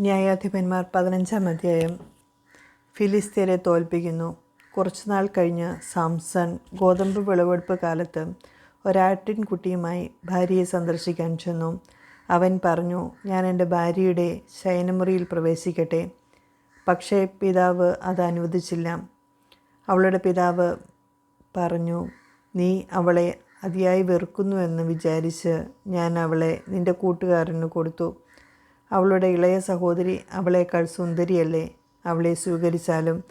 ന്യായാധിപന്മാർ പതിനഞ്ചാം അധ്യായം ഫിലിസ്തീനെ തോൽപ്പിക്കുന്നു. കുറച്ചുനാൾ കഴിഞ്ഞ് സാംസൺ ഗോതമ്പ് വിളവെടുപ്പ് കാലത്ത് ഒരാട്ടിൻകുട്ടിയുമായി ഭാര്യയെ സന്ദർശിക്കാൻ ചെന്നു. അവൻ പറഞ്ഞു ഞാൻ എന്റെ ഭാര്യയുടെ ശയനമുറിയിൽ പ്രവേശിക്കട്ടെ. പക്ഷേ പിതാവ് അത് അനുവദിച്ചില്ല. അവളുടെ പിതാവ് പറഞ്ഞു നീ അവളെ അതിയായി വെറുക്കുന്നുവെന്ന് വിചാരിച്ച് ഞാൻ അവളെ നിന്റെ കൂട്ടുകാരന് കൊടുത്തു. അവളുടെ ഇളയ സഹോദരി അവളേക്കാൾ സുന്ദരിയല്ലേ? അവളെ സ്വീകരിച്ചാലും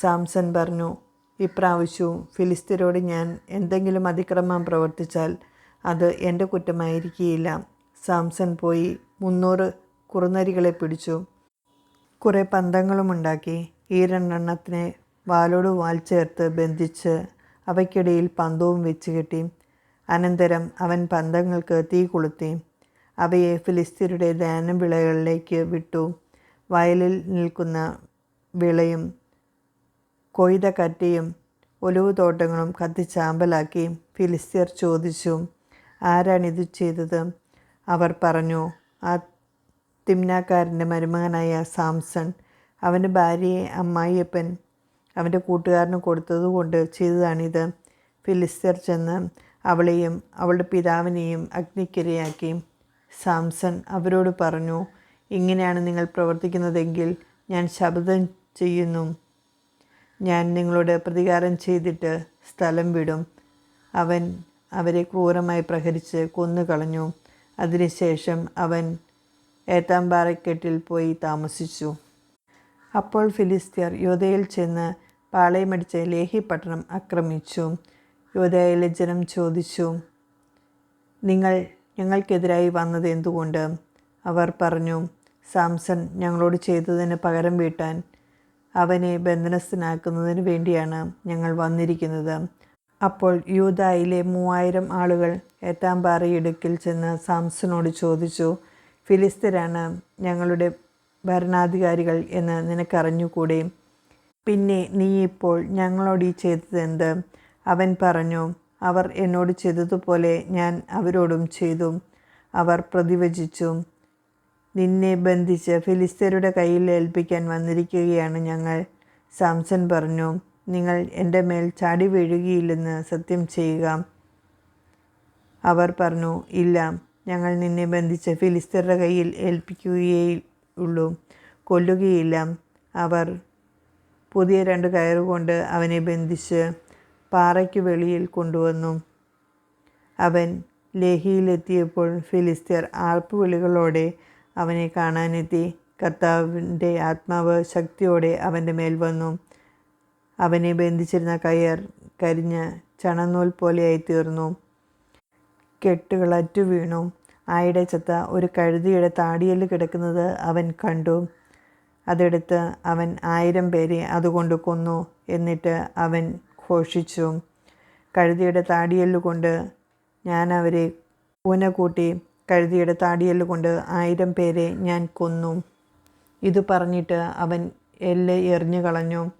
സാംസൺ പറഞ്ഞു ഇപ്രാവശ്യവും ഫിലിസ്തീനോട് ഞാൻ എന്തെങ്കിലും അതിക്രമം പ്രവർത്തിച്ചാൽ അത് എന്റെ കുറ്റമായിരിക്കുകയില്ല സാംസൺ പോയി മുന്നൂറ് കുറുനരികളെ പിടിച്ചു. കുറേ പന്തങ്ങളുമുണ്ടാക്കി. ഈ രണ്ടെണ്ണത്തിനെ വാലോട് വാൽ ചേർത്ത് ബന്ധിച്ച് അവയ്ക്കിടയിൽ പന്തവും വെച്ച് കെട്ടി. അനന്തരം അവൻ പന്തങ്ങൾക്ക് തീ കൊളുത്തി. അവയെ ഫിലിസ്തീനയുടെ ധാന്യവിളകളിലേക്ക് വിട്ടു. വയലിൽ നിൽക്കുന്ന വിളയും കൊയ്ത കറ്റയും ഒലിവുതോട്ടങ്ങളും കത്തിച്ചാമ്പലാക്കി ഫിലിസ്തീർ ചോദിച്ചു ആരാണിത് ചെയ്തത്? അവർ പറഞ്ഞു ആ തിമ്നാക്കാരന്റെ മരുമകനായ സാംസൺ. അവന്റെ ഭാര്യയെ അമ്മായിയപ്പൻ. അവന്റെ കൂട്ടുകാരന് കൊടുത്തതുകൊണ്ട് ചെയ്തതാണിത്. ഫിലിസ്തീർ ചെന്ന് അവളെയും അവളുടെ പിതാവിനെയും അഗ്നിക്കിരയാക്കി. സാംസൺ അവരോട് പറഞ്ഞു ഇങ്ങനെയാണ് നിങ്ങൾ പ്രവർത്തിക്കുന്നതെങ്കിൽ ഞാൻ ശബ്ദം ചെയ്യുന്നു. ഞാൻ നിങ്ങളോട് പ്രതികാരം ചെയ്തിട്ട് സ്ഥലം വിടും. അവൻ അവരെ ക്രൂരമായി പ്രഹരിച്ച് കൊന്നുകളഞ്ഞു. അതിനുശേഷം അവൻ ഏത്താമ്പാറക്കെട്ടിൽ പോയി താമസിച്ചു. അപ്പോൾ ഫിലിസ്തീർ യോധയിൽ ചെന്ന് പാളയമടിച്ച് ലേഹി പട്ടണം ആക്രമിച്ചു. യോധയിലെ ജനം ചോദിച്ചു നിങ്ങൾ ഞങ്ങൾക്കെതിരായി വന്നത് എന്തുകൊണ്ട്? അവർ പറഞ്ഞു സാംസൺ ഞങ്ങളോട് ചെയ്തതിന് പകരം വീട്ടാൻ അവനെ ബന്ധനസ്ഥനാക്കുന്നതിന് വേണ്ടിയാണ് ഞങ്ങൾ വന്നിരിക്കുന്നത്. അപ്പോൾ യൂതായിലെ മൂവായിരം ആളുകൾ ഏത്താമ്പാറയിടുക്കിൽ ചെന്ന് സാംസനോട് ചോദിച്ചു ഫിലിസ്തരാണ് ഞങ്ങളുടെ ഭരണാധികാരികൾ എന്ന് നിനക്കറിഞ്ഞുകൂടെ? പിന്നെ നീ ഇപ്പോൾ ഞങ്ങളോട് ഈ ചെയ്തതെന്ത് അവൻ പറഞ്ഞു അവർ എന്നോട് ചെയ്തതുപോലെ ഞാൻ അവരോടും ചെയ്തു അവർ പ്രതിവചിച്ചു. നിന്നെ ബന്ധിച്ച് ഫിലിസ്തീനയുടെ കയ്യിൽ ഏൽപ്പിക്കാൻ വന്നിരിക്കുകയാണ് ഞങ്ങൾ. സാംസൺ പറഞ്ഞു നിങ്ങൾ എന്റെ മേൽ ചാടി വീഴുകയില്ലെന്ന് സത്യം ചെയ്യുക. അവർ പറഞ്ഞു ഇല്ല ഞങ്ങൾ നിന്നെ ബന്ധിച്ച് ഫിലിസ്തീനയുടെ കയ്യിൽ ഏൽപ്പിക്കുകയേ ഉള്ളൂ കൊല്ലുകയില്ല. അവർ പുതിയ രണ്ട് കയറുകൊണ്ട് അവനെ ബന്ധിച്ച് പാറയ്ക്ക് വെളിയിൽ കൊണ്ടുവന്നു. അവൻ ലേഹിയിലെത്തിയപ്പോൾ ഫിലിസ്തീർ ആർപ്പുവിളികളോടെ അവനെ കാണാനെത്തി. കർത്താവിന്റെ ആത്മാവ് ശക്തിയോടെ അവന്റെ മേൽ വന്നു. അവനെ ബന്ധിച്ചിരുന്ന കയർ കരിഞ്ഞ് ചണനൂൽ പോലെയായി തീർന്നു കെട്ടുകൾ അറ്റു വീണു. ആയിടെ ചത്ത ഒരു കഴുതിയുടെ താടിയൽ കിടക്കുന്നത് അവൻ കണ്ടു. അതെടുത്ത് അവൻ ആയിരം പേരെ അതുകൊണ്ട് കൊന്നു. എന്നിട്ട് അവൻ ഘോഷിച്ചു. കഴുതിയുടെ താടിയല്ലുകൊണ്ട് ഞാൻ അവരെ ഊന കൂട്ടി കഴുതിയുടെ താടിയല്ലുകൊണ്ട് ആയിരം പേരെ ഞാൻ കൊന്നു. ഇത് പറഞ്ഞിട്ട് അവൻ എല്ല് എറിഞ്ഞു കളഞ്ഞു.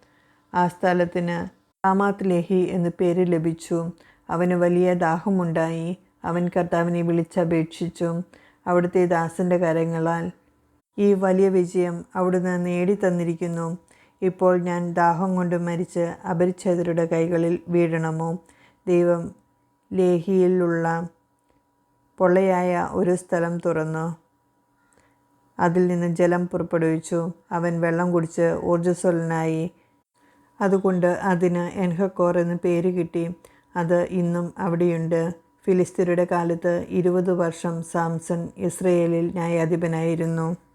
ആ സ്ഥലത്തിന് താമാത് ലേഹി എന്ന് പേര് ലഭിച്ചു. അവന് വലിയ ദാഹമുണ്ടായി. അവൻ കർത്താവിനെ വിളിച്ചപേക്ഷിച്ചു. അവിടുത്തെ ദാസന്റെ കരങ്ങളാൽ ഈ വലിയ വിജയം അവിടുന്ന് നേടിത്തന്നിരിക്കുന്നു. ഇപ്പോൾ ഞാൻ ദാഹം കൊണ്ട് മരിച്ച് അപരിച്ഛേദരുടെ കൈകളിൽ വീഴണമോ? ദൈവം ലേഹിയിലുള്ള പൊള്ളയായ ഒരു സ്ഥലം തുറന്നു. അതിൽ നിന്ന് ജലം പുറപ്പെടുവിച്ചു. അവൻ വെള്ളം കുടിച്ച് ഊർജസ്വലനായി. അതുകൊണ്ട് അതിന് എൻഹക്കോർ എന്ന് പേര് കിട്ടി. അത് ഇന്നും അവിടെയുണ്ട്. ഫിലിസ്തീനയുടെ കാലത്ത് ഇരുപത് വർഷം സാംസൺ ഇസ്രയേലിൽ ന്യായാധിപനായിരുന്നു.